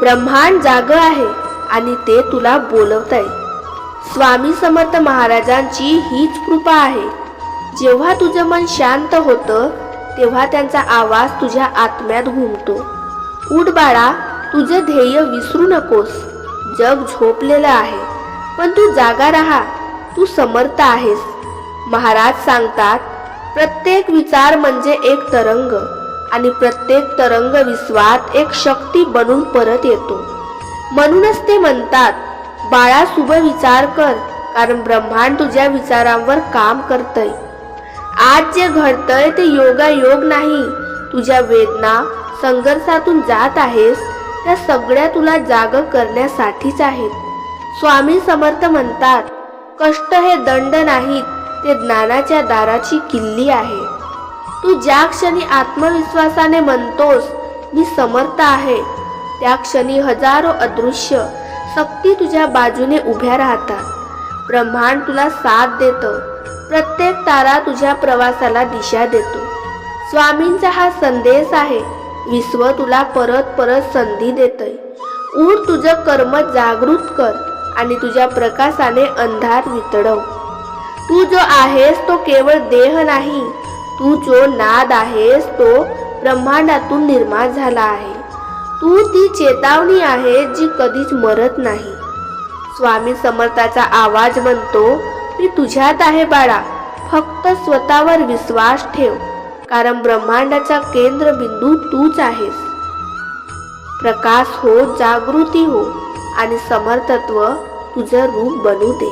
ब्रह्मांड जाग आहे आणि ते तुला बोलवत आहे स्वामी समर्थ महाराजांची हीच कृपा आहे. जेव्हा तुझं मन शांत होतं तेव्हा त्यांचा आवाज तुझ्या आत्म्यात घुमतो. उठ बाळा तुझं ध्येय विसरू नकोस. जग झोपलेलं आहे पण तू जागा राहा. तू समर्थ आहेस. महाराज सांगतात प्रत्येक विचार म्हणजे एक तरंग. आणि प्रत्येक तरंग विश्वात एक शक्ती बनून परत येतो. म्हणूनच ते म्हणतात बाळा शुभ विचार कर कारण ब्रह्मांड तुझ्या विचारांवर काम करतय. आज जे घडतंय ते योगायोग नाही. तुझ्या वेदना संघर्षातून जात आहेस त्या सगळ्या तुला जाग करण्यासाठीच आहेत. स्वामी समर्थ म्हणतात कष्ट हे दंड नाहीत ते ज्ञानाच्या दाराची किल्ली आहे. तू ज्या क्षणी आत्मविश्वासाने म्हणतोस मी समर्थ आहे. त्या क्षणी हजारो अदृश्य शक्ती तुझ्या बाजूने उभ्या राहतात. ब्रह्मांड तुला साथ देतं. प्रत्येक तारा तुझ्या प्रवासाला दिशा देतो. स्वामींचा हा संदेश आहे विश्व तुला परत परत संधी देतय. ऊर तुझं कर्म जागृत कर आणि तुझ्या प्रकाशाने अंधार वितडव तू जो आहेस तो केवळ देह नाही तू जो नाद आहेस तो ब्रह्मांडातून निर्माण झाला आहे. तू ती चेतावणी आहे जी कधीच मरत नाही. स्वामी समर्थाचा आवाज म्हणतो मी तुझ्यात आहे बाळा फक्त स्वतःवर विश्वास ठेव कारण ब्रह्मांडाचा केंद्रबिंदू तूच आहेस. प्रकाश हो जागृती हो आणि समर्थत्व तुझं रूप बनू दे.